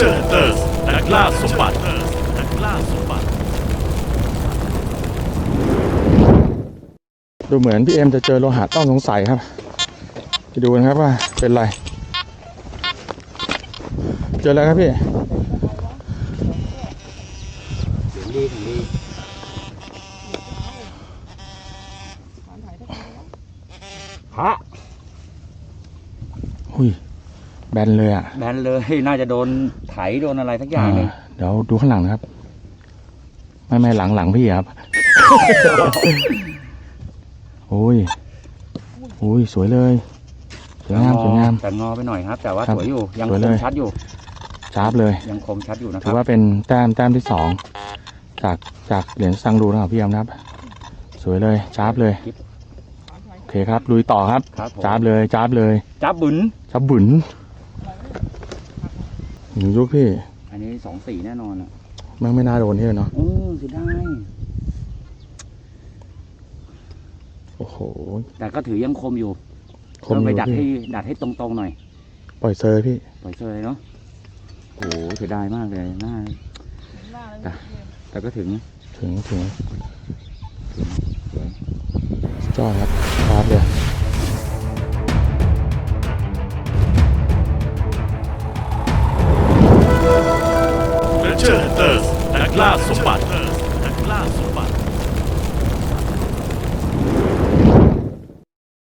เจอร์เตอร์นักล่าสมบัตินักล่าสมบัติ ดูเหมือนพี่เอ็มจะเจอโลหะต้องสงสัยครับไปดูกันครับว่าเป็นไร เจออะไรครับพี่ดีถึงดีพระหุย แบนเลยอะแบนเลยน่าจะโดนไถโดนอะไรสักอย่างหนึงอ่าเดี๋ยวดูข้างหลังนะครับ ไม่ไม่หลังหลังพี่ครับโอ้ยโอ้ยสวยเลยสวยงามสวยงามแต่งอไปหน่อยครับ แต่ว่าครับสวยอยู่ยังสวยคเลมยชัดอยู่ชาร์ปเลยยังคมชัดอยู่นะคถืรัอบว่าเป็นแต้มแต้มที่สองจากจากเหรียญซังรูนะครับพี่เอ็มนะครับ สวยเลยชาร์ปเลยโอเคครับลุยต่อครับครับผมจ้าบเลยจ้าบเลยจับบุญจับบุญหนู ยุกพี่ อันนี้สองสี่แน่นอนอะมันไม่น่าโดนที่เลยเนาะโอ้เสียดายโอ้โห แต่ก็ถือยังคมอยู่คมต้องอไปยู่ดัดให้พี่ดัดให้ตรงๆหน่อย ปล่อยเซอร์พี่ ปล่อยเซยเนาะโอ้โหเสียดายมากเลยน่าแต่แต่ก็ถึง ถึงถึงสุดยอดครับชาร์ปเลย Chatters, a glass of butter, a glass of butter.